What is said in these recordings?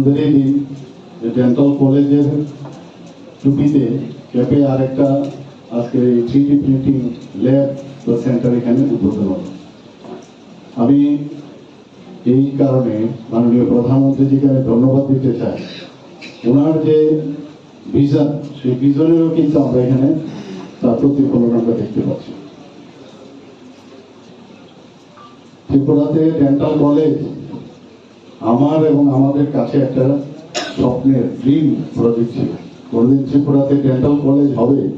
আনন্দেরই দিন যে ডেন্টাল কলেজের টুপিতে ক্যাপে আরেকটা আজকে এই থ্রি ডি প্রিন্টিং ল্যাব বা সেন্টার এখানে উদ্বোধন আমি এই কারণে মাননীয় প্রধানমন্ত্রীজিকে আমি ধন্যবাদ দিতে চাই। ওনার যে ভিশন সেই ভিশনেরও কিন্তু আমরা এখানে তার প্রতিফলন আমরা দেখতে পাচ্ছি। ত্রিপুরাতে ডেন্টাল কলেজ আমার এবং আমাদের কাছে একটা স্বপ্নের ড্রিম প্রজেক্ট ছিল। কোনদিন ত্রিপুরাতে ডেন্টাল কলেজ হবে।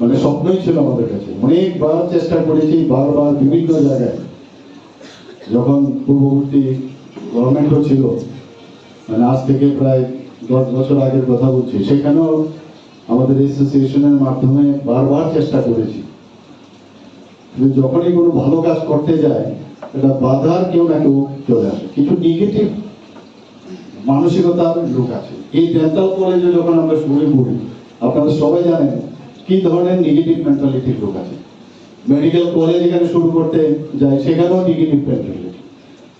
মানে স্বপ্নই ছিল আমাদের কাছে। অনেকবার চেষ্টা করেছি, বারবার বিভিন্ন জায়গায়। যখন পূর্ববর্তী গভর্নমেন্টও ছিল মানে আজ থেকে প্রায় দশ বছর আগের কথা বলছি, সেখানেও আমাদের অ্যাসোসিয়েশনের মাধ্যমে বারবার চেষ্টা করেছি। যখনই কোনো ভালো কাজ করতে যায় এটা বাধার কেউ না কেউ চলে আসে। কিছু নেগেটিভ মানসিকতার লোক আছে। এই ডেন্টাল কলেজে যখন আমরা শুরু করি, আপনারা সবাই জানেন কি ধরনের নেগেটিভ মেন্টালিটির লোক আছে। মেডিকেল কলেজ এখানে শুরু করতে যায়, সেখানেও নেগেটিভ মেন্টালিটি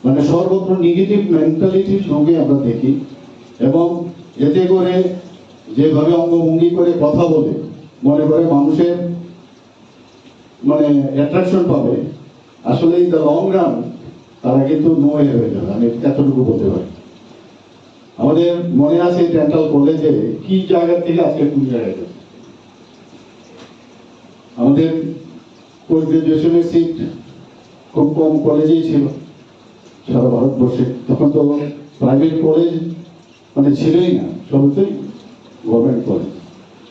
মানে সর্বত্র নেগেটিভ মেন্টালিটির সঙ্গে আমরা দেখি এবং এতে করে যেভাবে অঙ্গভঙ্গি করে কথা বলে, মনে করে মানুষের মানে অ্যাট্রাকশন পাবে আসলে ইন দ্য লং রান তারা কিন্তু নো হয়ে যাবে। আমি এতটুকু বলতে পারি। আমাদের মনে আছে ডেন্টাল কলেজে কি জায়গা থেকে আজকে কোন জায়গায় গেছে আমাদের পোস্ট গ্রাজুয়েশনের সিট খুব কম কলেজেই ছিল সারা ভারতবর্ষে। তখন তো প্রাইভেট কলেজ মানে ছিলই না সবতেই গভর্নমেন্ট কলেজ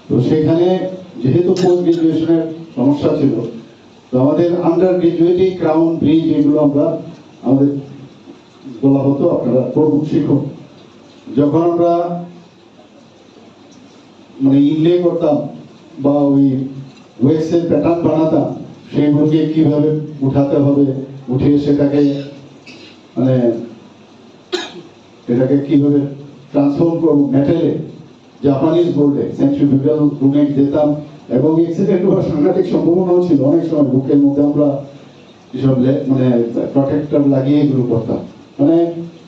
তো সেখানে যেহেতু পোস্ট গ্রাজুয়েশনের সমস্যা ছিল তো আমাদের আন্ডার গ্রাজুয়েটিং ক্রাউন ব্রিজ এগুলো আমরা, আমাদের বলা হতো, আপনারা প্রমুখ শিক্ষক যখন আমরা মানে ইনলে করতাম বা ওই ওয়েক্সের প্যাটার্ন বানাতাম সেইগুলোকে কীভাবে উঠাতে হবে উঠিয়ে সেটাকে মানে এটাকে কীভাবে ট্রান্সফর্ম করব মেটেলে জাপানিজ বোর্ডে সেন্ট্রিফিউগাল রুমে যেতাম এবং অ্যাক্সিডেন্ট হওয়ার সাংঘাতিক সম্ভাবনাও ছিল। অনেক সময় বুকের মধ্যে আমরা এসব মানে প্রোটেক্টর লাগিয়ে এগুলো করতাম। মানে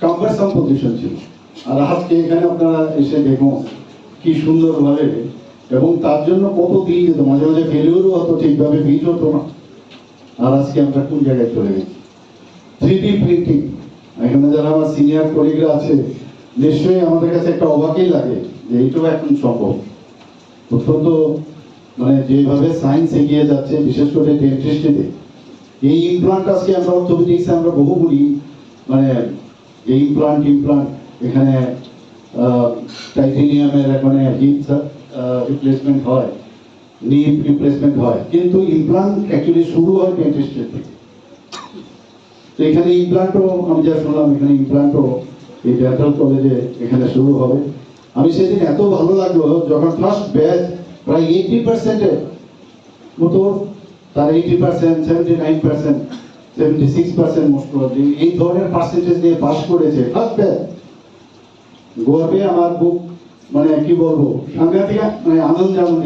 কাম্পারসাম পজিশন ছিল। আর আজকে এখানে আপনারা এসে দেখুন কি সুন্দরভাবে এবং তার জন্য কত দিন যেত। মাঝে মাঝে ফেলিওরও হতো, ঠিকভাবে বীজ হতো না। আর আজকে আমরা কোন জায়গায় চলে গেছি? থ্রি ডি প্রিন্টিং এখানে যারা আমার সিনিয়র কলিগরা আছে, নিশ্চয়ই আমাদের কাছে একটা অবাকই লাগে যে এইটাও এখন সম্ভব। অত্যন্ত মানে যেভাবে সায়েন্স এগিয়ে যাচ্ছে, বিশেষ করে ডেন্টিস্ট্রিতে এই ইমপ্লান্ট আজকে আমরা অর্থোপেডিক্সে আমরা বহু বলি মানে এই ইমপ্লান্ট ইমপ্লান্ট এখানে টাইটেনিয়ামের এখানে হিপ রিপ্লেসমেন্ট হয় নি রিপ্লেসমেন্ট হয়, কিন্তু ইমপ্লান্ট অ্যাকচুয়ালি শুরু হয় ডেন্টিস্ট্রি থেকে। তো এখানে ইমপ্লান্টও আমি যা শুনলাম, এখানে ইমপ্লান্টও এই ডেন্টাল কলেজে এখানে শুরু হবে। আমি সেদিন এত ভালো লাগল, যখন ফার্স্ট ব্যাচ প্রায় এইটি পার্সেন্টের মতো, তার eighty percent seventy nine percent seventy six percent most এই ধরনের পার্সেন্টেজ দিয়ে পাস করেছে। ফার্স্ট গর্বে আমার বুক মানে কি বলব, সাংঘাতিক মানে আনন্দ আনন্দ